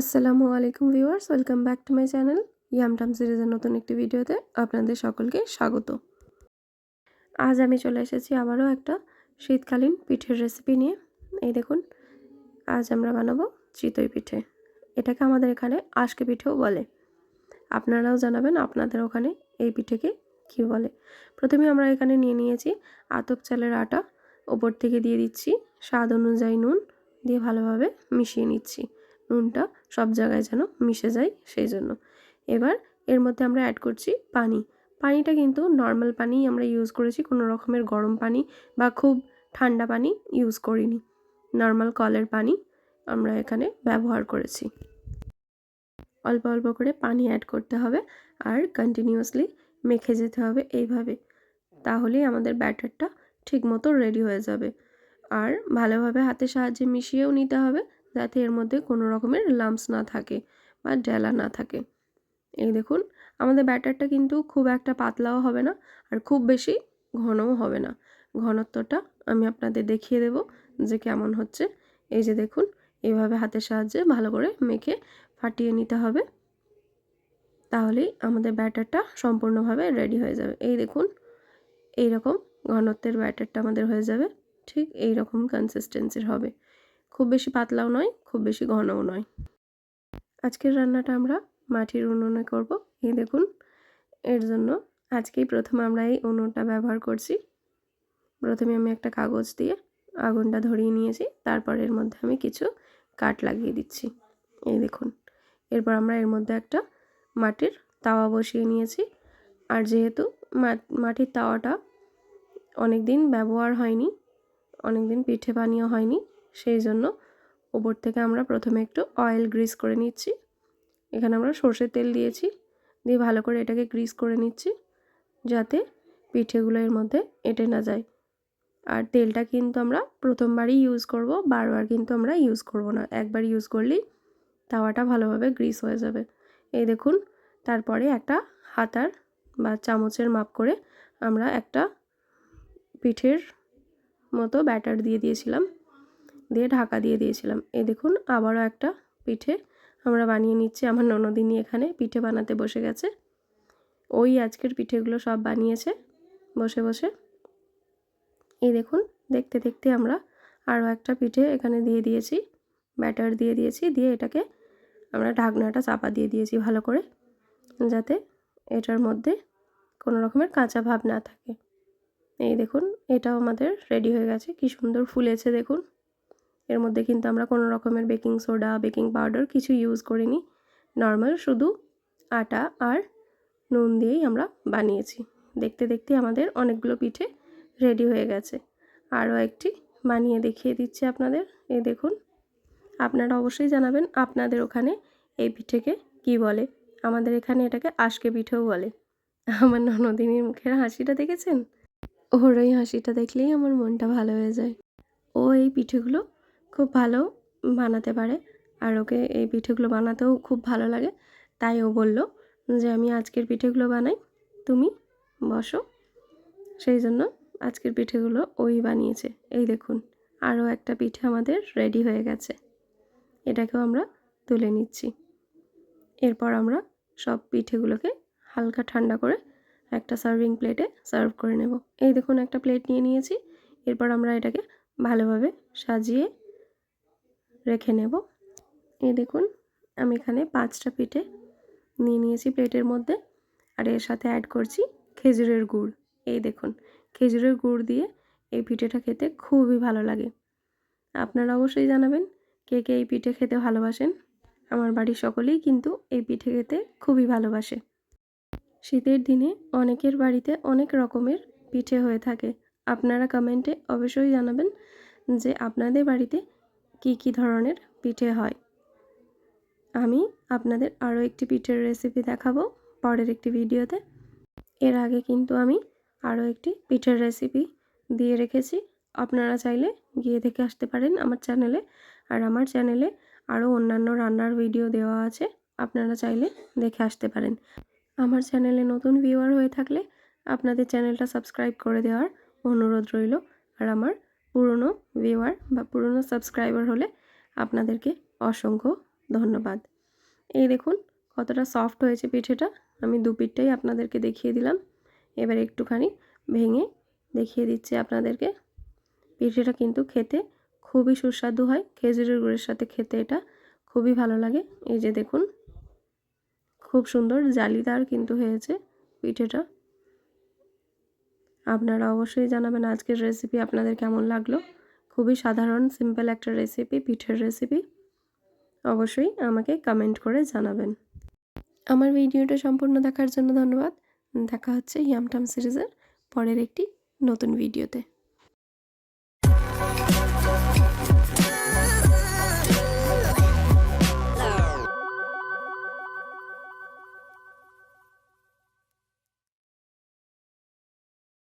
আসসালামু আলাইকুম viewers, welcome back to my channel ইয়ামটাম সিরিজের নতুন একটি ভিডিওতে আপনাদের সকলকে স্বাগত। আজ আমি চলে এসেছি আবারও একটা শীতকালীন পিঠের রেসিপি নিয়ে। এই দেখুন, আজ আমরা বানাবো চিতই পিঠে। এটাকে আমাদের এখানে আশকে পিঠেও বলে। আপনারাও জানাবেন আপনাদের ওখানে এই পিঠেকে কী বলে। প্রথমে আমরা এখানে নিয়ে নিয়েছি আতপ চালের আটা। ওপর থেকে দিয়ে দিচ্ছি স্বাদ অনুযায়ী নুন। দিয়ে ভালোভাবে মিশিয়ে নিচ্ছি নুনটা। সব জায়গায় যেন মিশে যায় সেই জন্য। এবার এর মধ্যে আমরা অ্যাড করছি পানি। পানিটা কিন্তু নর্মাল পানি আমরা ইউজ করেছি, কোনো রকমের গরম পানি বা খুব ঠান্ডা পানি ইউজ করিনি। নর্মাল কলের পানি আমরা এখানে ব্যবহার করেছি। অল্প অল্প করে পানি অ্যাড করতে হবে আর কন্টিনিউয়াসলি মেখে যেতে হবে এইভাবে। তাহলেই আমাদের ব্যাটারটা ঠিক মতো রেডি হয়ে যাবে। আর ভালোভাবে হাতের সাহায্যে মিশিয়েও নিতে হবে। যাতে এর মধ্যে কোনো রকমের লাম্পস না থাকে বা ডেলা না থাকে। এই দেখুন, আমাদের ব্যাটারটা কিন্তু খুব একটা পাতলাও হবে না আর খুব বেশি ঘনও হবে না। ঘনত্বটা আমি আপনাদের দেখিয়ে দেব যে কেমন হচ্ছে। এই যে দেখুন এইভাবে হাতের সাহায্যে ভালো করে মেখে ফাটিয়ে নিতে হবে। তাহলেই আমাদের ব্যাটারটা সম্পূর্ণভাবে রেডি হয়ে যাবে। এই দেখুন এই রকম ঘনত্বের ব্যাটারটা আমাদের হয়ে যাবে। ঠিক এই রকম কনসিস্টেন্সির হবে। খুব বেশি পাতলাও নয়, খুব বেশি ঘনও নয়। আজকের রান্নাটা আমরা মাটির উনুনে করব। এই দেখুন, এর জন্য আজকেই প্রথম আমরা এই উনুনটা ব্যবহার করছি। প্রথমে আমি একটা কাগজ দিয়ে আগুনটা ধরিয়ে নিয়েছি, তারপর এর মধ্যে আমি কিছু কাঠ লাগিয়ে দিচ্ছি। এই দেখুন, এরপর আমরা এর মধ্যে একটা মাটির তাওয়া বসিয়ে নিয়েছি। আর যেহেতু মাটির তাওয়াটা অনেক দিন ব্যবহার হয়নি অনেক দিন পিঠে বানিয়ে হয়নি সেই জন্য ওপর থেকে আমরা প্রথমে একটু অয়েল গ্রিস করে নিচ্ছি। এখানে আমরা সর্ষের তেল দিয়েছি। দিয়ে ভালো করে এটাকে গ্রিস করে নিচ্ছি যাতে পিঠেগুলো এর মধ্যে এঁটে না যায়। আর তেলটা কিন্তু আমরা প্রথমবারই ইউজ করব, বারবার কিন্তু আমরা ইউজ করব না। একবার ইউজ করলেই তাওয়াটা ভালোভাবে গ্রিস হয়ে যাবে। এই দেখুন, তারপরে একটা হাতার বা চামচের মাপ করে আমরা একটা পিঠের মতো ব্যাটার দিয়ে দিয়েছিলাম। দিয়ে ঢাকা দিয়ে দিয়েছিলাম। এই দেখুন, আবারও একটা পিঠে আমরা বানিয়ে নিচ্ছি। আমার ননদিনী এখানে পিঠে বানাতে বসে গেছে। ওই আজকের পিঠেগুলো সব বানিয়েছে বসে বসে। এই দেখুন, দেখতে দেখতে আমরা আরও একটা পিঠে এখানে দিয়ে দিয়েছি, ব্যাটার দিয়ে দিয়েছি, দিয়ে এটাকে আমরা ঢাকনাটা চাপা দিয়ে দিয়েছি ভালো করে, যাতে এটার মধ্যে কোনো রকমের কাঁচা ভাব না থাকে। এই দেখুন, এটাও আমাদের রেডি হয়ে গেছে। কি সুন্দর ফুলেছে দেখুন। এর মধ্যে কিন্তু আমরা কোনো রকমের বেকিং সোডা, বেকিং পাউডার কিছু ইউজ করিনি। নর্মাল শুধু আটা আর নুন দিয়েই আমরা বানিয়েছি। দেখতে দেখতে আমাদের অনেকগুলো পিঠে রেডি হয়ে গেছে। আরও একটি বানিয়ে দেখিয়ে দিচ্ছি আপনাদের। এই দেখুন, আপনারা অবশ্যই জানাবেন আপনাদের ওখানে এই পিঠেকে কি বলে। আমাদের এখানে এটাকে আশকে পিঠেও বলে। আমার ননদিনীর মুখের হাসিটা দেখেছেন? ওর ওই হাসিটা দেখলেই আমার মনটা ভালো হয়ে যায়। ও এই পিঠেগুলো খুব ভালো বানাতে পারে। আর ওকে এই পিঠেগুলো বানাতেও খুব ভালো লাগে। তাই ও বলল যে, আমি আজকের পিঠেগুলো বানাই, তুমি বসো। সেই জন্য আজকের পিঠেগুলো ওই বানিয়েছে। এই দেখুন, আরও একটা পিঠে আমাদের রেডি হয়ে গেছে। এটাকেও আমরা তুলে নিচ্ছি। এরপর আমরা সব পিঠেগুলোকে হালকা ঠান্ডা করে একটা সার্ভিং প্লেটে সার্ভ করে নেব। এই দেখুন, একটা প্লেট নিয়ে নিয়েছি। এরপর আমরা এটাকে ভালোভাবে সাজিয়ে রেখে নেব। এই দেখুন, আমি এখানে পাঁচটা পিঠে নিয়ে নিয়েছি প্লেটের মধ্যে। আর এর সাথে অ্যাড করছি খেজুরের গুড়। এই দেখুন, খেজুরের গুড় দিয়ে এই পিঠেটা খেতে খুবই ভালো লাগে। আপনারা অবশ্যই জানাবেন কে কে এই পিঠে খেতে ভালোবাসেন। আমার বাড়ির সকলেই কিন্তু এই পিঠে খেতে খুবই ভালোবাসে। শীতের দিনে অনেকের বাড়িতে অনেক রকমের পিঠে হয়ে থাকে। আপনারা কমেন্টে অবশ্যই জানাবেন যে আপনাদের বাড়িতে কি কি ধরনের পিঠে হয়? আমি আপনাদের আরও একটি পিঠের রেসিপি দেখাবো পরের একটি ভিডিওতে। এর আগে কিন্তু আমি আরও একটি পিঠের রেসিপি দিয়ে রেখেছি। আপনারা চাইলে গিয়ে দেখে আসতে পারেন আমার চ্যানেলে আর আমার চ্যানেলে আরও অন্যান্য রান্নার ভিডিও দেওয়া আছে। আপনারা চাইলে দেখে আসতে পারেন। আমার চ্যানেলে নতুন ভিউয়ার হয়ে থাকলে আপনাদের চ্যানেলটা সাবস্ক্রাইব করে দেওয়ার অনুরোধ রইল। আর আমার পুরনো ভিউয়ার বা পুরনো সাবস্ক্রাইবার হলে আপনাদেরকে অসংখ্য ধন্যবাদ। এই দেখুন কতটা সফট হয়েছে পিঠেটা। আমি দু পিঠটাই আপনাদেরকে দেখিয়ে দিলাম। এবার একটুখানি ভেঙে দেখিয়ে দিচ্ছি আপনাদেরকে। পিঠেটা কিন্তু খেতে খুবই সুস্বাদু হয়। খেজুরের গুড়ের সাথে খেতে এটা খুবই ভালো লাগে। এই যে দেখুন, খুব সুন্দর জালিদার কিন্তু হয়েছে পিঠেটা। আপনারা অবশ্যই জানাবেন আজকের রেসিপি আপনাদের কেমন লাগল। খুবই সাধারণ সিম্পল একটা রেসিপি পিঠের রেসিপি অবশ্যই আমাকে কমেন্ট করে জানাবেন। আমার ভিডিওটা সম্পূর্ণ দেখার জন্য ধন্যবাদ। দেখা হচ্ছে ইয়ামটাম সিরিজের পরের একটি নতুন ভিডিওতে।